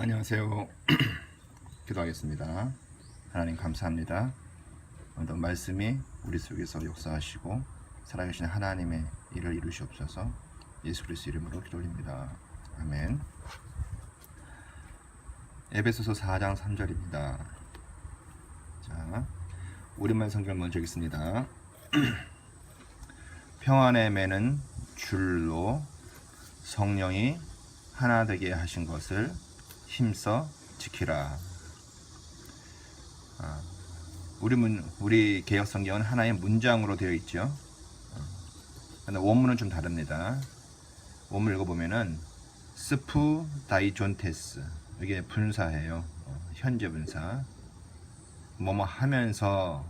안녕하세요. 기도하겠습니다. 하나님 감사합니다. 오늘도 말씀이 우리 속에서 역사하시고 살아계신 하나님의 일을 이루시옵소서 예수 그리스도 이름으로 기도드립니다. 아멘. 에베소서 4장 3절입니다. 자, 우리말 성경 먼저 읽겠습니다. 평안의 매는 줄로 성령이 하나 되게 하신 것을 힘써 지키라. 아, 우리 문 우리 개혁 성경은 하나의 문장으로 되어 있죠. 원문은 좀 다릅니다. 원문 읽어보면은 스프 다이존테스 이게 분사예요. 어, 현재 분사. 뭐뭐 하면서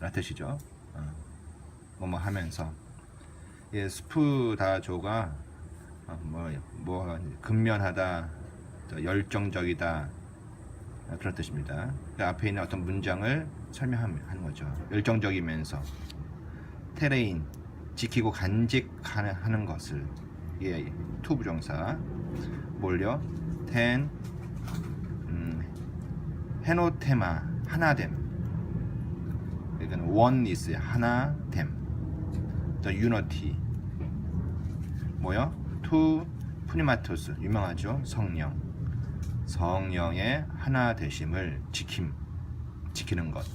라 뜻이죠. 어, 뭐뭐 하면서. 예, 스푸다조가 어, 뭐, 뭐 근면하다, 또 열정적이다 아, 그런 뜻입니다. 그 앞에 있는 어떤 문장을 설명하는 거죠. 열정적이면서 테레인 지키고 간직하는 것을 예, 투부정사 뭘요? 텐 음, 헤노테마 하나됨 이건 원리스 하나됨 또 유너티 뭐요? 투 푸니마토스 유명하죠? 성령. 성령의 하나 되심을 지킴 지키는 것.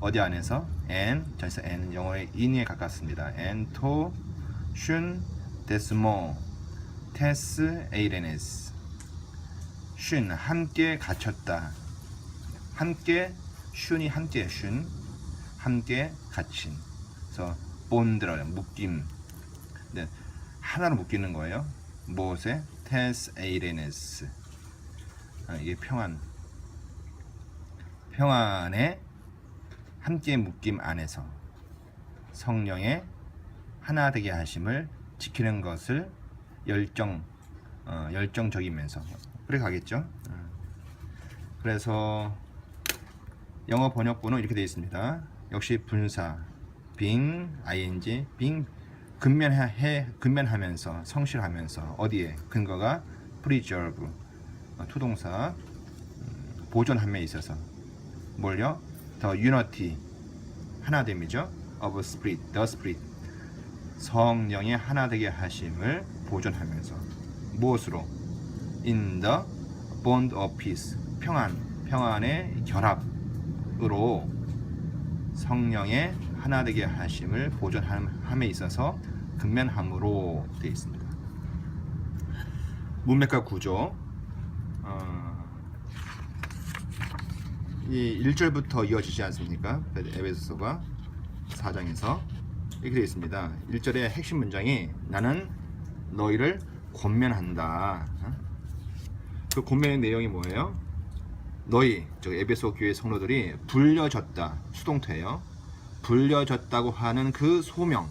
어디 안에서? N 전에서 n은 영어의 in에 가깝습니다. 슌 데스모 테스 에이레네스. 슌 함께 갇혔다. 함께 슌이 함께 슌 함께 갇힌. 그래서 본드라 묶임. 네, 하나로 묶이는 거예요. 무엇에? 테스 에이레네스. 아, 이게 평안. 평안의 함께 묶임 안에서 성령의 하나 되게 하심을 지키는 것을 열정 어, 열정적이면서 그래 가겠죠. 어. 그래서 영어 번역본은 이렇게 되어 있습니다. 역시 분사 being ing being 근면해 근면하면서 성실하면서 어디에 근거가 preserve 어, 투동사 음, 보존함에 있어서 뭘요? 더 unity 하나됨이죠. of spirit, the spirit 성령의 하나 되게 하심을 보존하면서 무엇으로? in the bond of peace 평안 평안의 결합으로 성령의 하나 되게 하심을 보존함에 있어서 근면함으로 되어 있습니다. 문맥과 구조 어, 이 1절부터 이어지지 않습니까? 에베소서가 4장에서 이렇게 되어 있습니다. 1절의 핵심 문장이 나는 너희를 권면한다. 어? 그 권면의 내용이 뭐예요? 너희, 저 에베소 교회 성도들이 불려졌다. 수동태예요. 불려졌다고 하는 그 소명,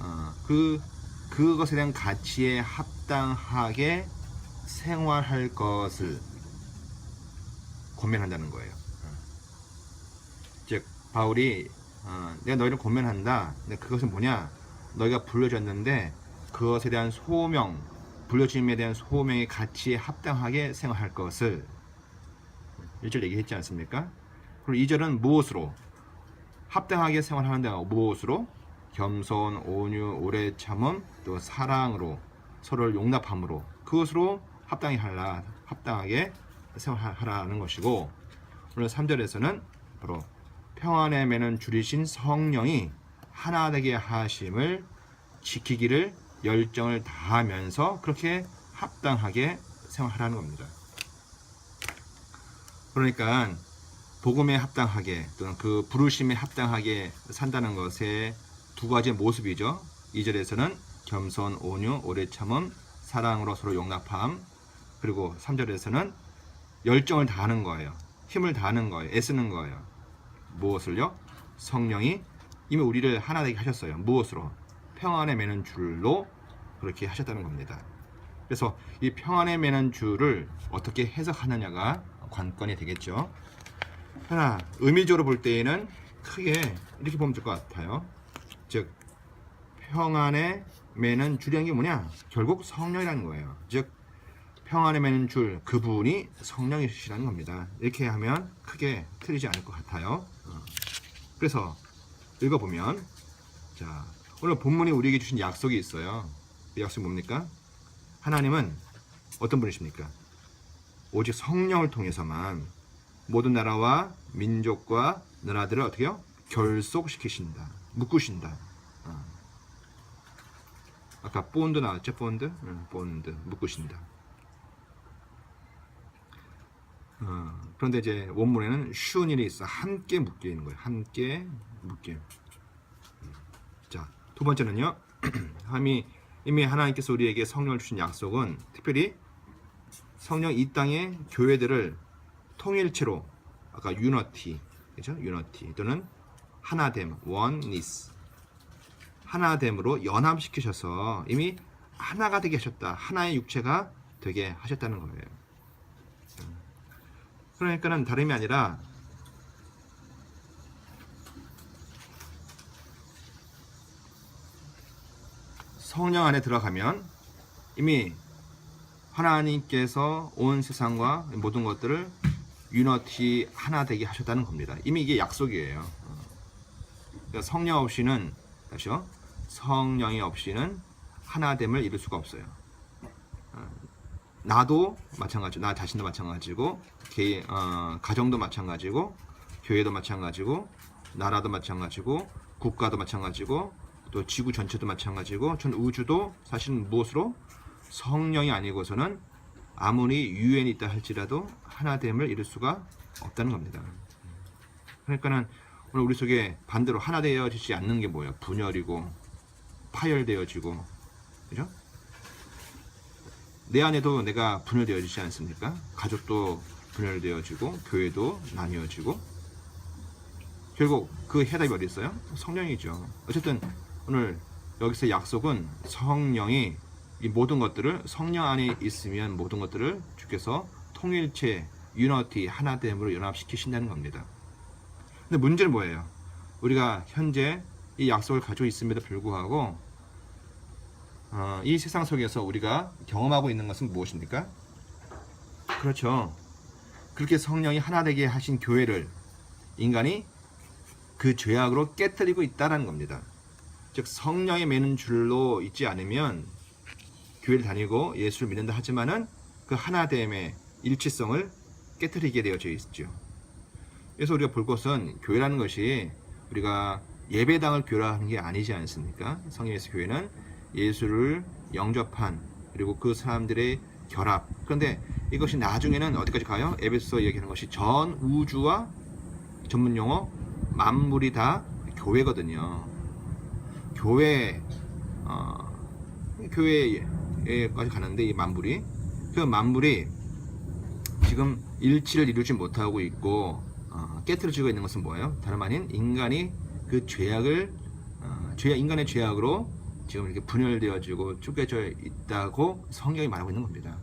어, 그 그것에 대한 가치에 합당하게 생활할 것을 권면한다는 거예요. 어. 즉 바울이 어, 내가 너희를 권면한다. 근데 그것은 뭐냐? 너희가 불려졌는데 그것에 대한 소명, 불려짐에 대한 소명의 가치에 합당하게 생활할 것을 1절 얘기했지 않습니까? 그리고 2절은 무엇으로? 합당하게 생활하는데 무엇으로? 겸손, 온유, 오래 참음, 또 사랑으로 서로를 용납함으로 그것으로 합당히 하라, 합당하게 생활하라는 것이고 오늘 3절에서는 바로 평안의 매는 줄이신 성령이 하나 되게 하심을 지키기를 열정을 다하면서 그렇게 합당하게 생활하라는 겁니다. 그러니까 복음에 합당하게 또는 그 부르심에 합당하게 산다는 것의 두 가지 모습이죠. 2절에서는 겸손, 온유, 오래 참음, 사랑으로 서로 용납함. 그리고 3절에서는 열정을 다하는 거예요. 힘을 다하는 거예요. 애쓰는 거예요. 무엇을요? 성령이 이미 우리를 하나 되게 하셨어요. 무엇으로? 평안에 매는 줄로 그렇게 하셨다는 겁니다. 그래서 이 평안에 매는 줄을 어떻게 해석하느냐가 관건이 되겠죠. 하나 의미적으로 볼 때에는 크게 이렇게 보면 될 것 같아요. 즉 평안의 매는 줄이는 게 뭐냐? 결국 성령이라는 거예요. 즉 평안에 매는 줄 그분이 성령이시라는 겁니다. 이렇게 하면 크게 틀리지 않을 것 같아요. 어. 그래서 읽어보면 자 오늘 본문이 우리에게 주신 약속이 있어요. 그 약속이 뭡니까? 하나님은 어떤 분이십니까? 오직 성령을 통해서만 모든 나라와 민족과 나라들을 어떻게요? 결속시키신다. 묶으신다. 어. 아까 본드 나왔죠? 본드? 응, 본드. 묶으신다. 어, 그런데 이제 원문에는 쉬운 일이 있어. 함께 묶여 있는 거예요. 함께 묶여. 자, 두 번째는요. 함이 이미 하나님께서 우리에게 성령을 주신 약속은 특별히 성령 이 땅의 교회들을 통일체로 아까 유너티 그죠? 유너티 또는 하나됨 원니스 하나됨으로 연합시키셔서 이미 하나가 되게 하셨다. 하나의 육체가 되게 하셨다는 거예요. 그러니까는 다름이 아니라 성령 안에 들어가면 이미 하나님께서 온 세상과 모든 것들을 유너티 하나 되게 하셨다는 겁니다. 이미 이게 약속이에요. 어. 그러니까 성령 없이는 다시요. 성령이 없이는 하나됨을 이룰 수가 없어요. 어, 나도 마찬가지, 나 자신도 마찬가지고, 개, 어, 가정도 마찬가지고, 교회도 마찬가지고, 나라도 마찬가지고, 국가도 마찬가지고, 또 지구 전체도 마찬가지고, 전 우주도 사실은 무엇으로 성령이 아니고서는 아무리 유엔이 있다 할지라도 하나됨을 이룰 수가 없다는 겁니다. 그러니까는 오늘 우리 속에 반대로 하나 되어지지 않는 게 뭐예요? 분열이고 파열되어지고 그죠? 내 안에도 내가 분열되어지지 않습니까? 가족도 분열되어지고 교회도 나뉘어지고 결국 그 해답이 어디 있어요? 성령이죠. 어쨌든 오늘 여기서 약속은 성령이 이 모든 것들을 성령 안에 있으면 모든 것들을 주께서 통일체, 유너티, 하나됨으로 연합시키신다는 겁니다. 근데 문제는 뭐예요? 우리가 현재 이 약속을 가지고 있음에도 불구하고 어, 이 세상 속에서 우리가 경험하고 있는 것은 무엇입니까? 그렇죠. 그렇게 성령이 하나 되게 하신 교회를 인간이 그 죄악으로 깨뜨리고 있다는 겁니다. 즉 성령에 매는 줄로 있지 않으면 교회를 다니고 예수를 믿는다 하지만은 그 하나됨의 일치성을 깨뜨리게 되어져 있죠. 그래서 우리가 볼 것은 교회라는 것이 우리가 예배당을 교회라는 게 아니지 않습니까? 성령에서 교회는 예수를 영접한 그리고 그 사람들의 결합. 그런데 이것이 나중에는 어디까지 가요? 에베소 얘기하는 것이 전 우주와 전문 용어 만물이 다 교회거든요. 교회 어, 교회에까지 가는데 이 만물이 그 만물이 지금 일치를 이루지 못하고 있고 어, 깨트려지고 있는 것은 뭐예요? 다름 아닌 인간이 그 죄악을 어, 죄 인간의 죄악으로 지금 이렇게 분열되어지고 쪼개져 있다고 성경이 말하고 있는 겁니다.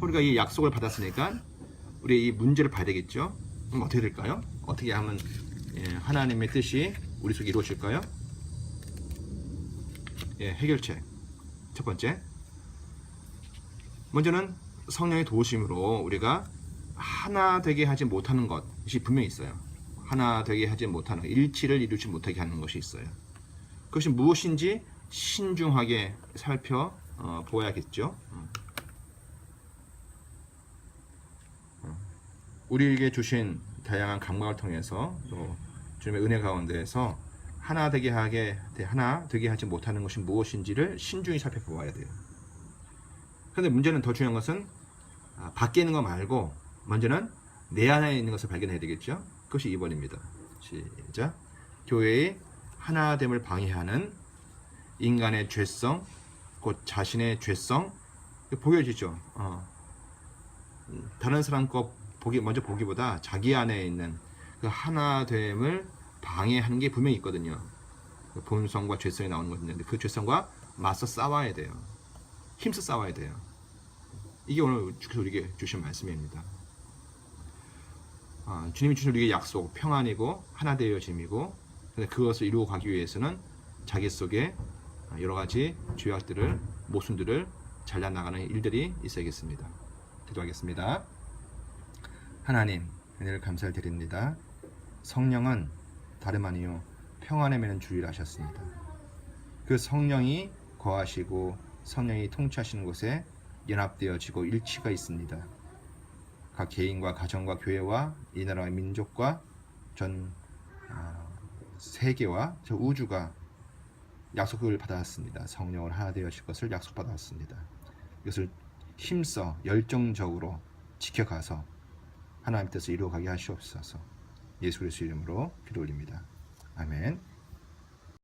우리가 이 약속을 받았으니까 우리 이 문제를 봐야 되겠죠. 그럼 어떻게 될까요? 어떻게 하면 예, 하나님의 뜻이 우리 속에 이루어질까요? 예, 해결책 첫 번째 먼저는 성령의 도우심으로 우리가 하나 되게 하지 못하는 것이 분명히 있어요. 하나 되게 하지 못하는 일치를 이루지 못하게 하는 것이 있어요. 그것이 무엇인지 신중하게 살펴 어, 보아야겠죠. 음. 어. 우리에게 주신 다양한 감각을 통해서 또 주님의 은혜 가운데에서 하나 되게 하게 하나 되게 하지 못하는 것이 무엇인지를 신중히 살펴보아야 돼요. 그런데 문제는 더 중요한 것은 아, 밖에 있는 거 말고 먼저는 내 안에 있는 것을 발견해야 되겠죠. 그것이 2번입니다. 시작. 교회의 하나됨을 방해하는 인간의 죄성, 곧 자신의 죄성 보여지죠. 어. 다른 사람 거 보기 먼저 보기보다 자기 안에 있는 그 하나됨을 방해하는 게 분명히 있거든요. 그 본성과 죄성이 나오는 거거든요. 그 죄성과 맞서 싸워야 돼요. 힘써 싸워야 돼요. 이게 오늘 주께서 우리에게 주신 말씀입니다. 아, 주님이 주신 우리에게 약속, 평안이고 하나 되어짐이고 그것을 이루어 가기 위해서는 자기 속에 여러 가지 죄악들을 모순들을 잘려 나가는 일들이 있어야겠습니다. 기도하겠습니다. 하나님, 은혜를 감사를 드립니다. 성령은 다름 아니요 평안에 매는 주의를 하셨습니다. 그 성령이 거하시고 성령이 통치하시는 곳에 연합되어지고 일치가 있습니다. 각 개인과 가정과 교회와 이 나라와 민족과 전 아, 세계와 저 우주가 약속을 받았습니다. 성령을 하나 되어질 것을 약속받았습니다. 이것을 힘써 열정적으로 지켜가서 하나님 뜻을 이루어가게 하시옵소서. 예수 그리스도 이름으로 기도 올립니다. 아멘.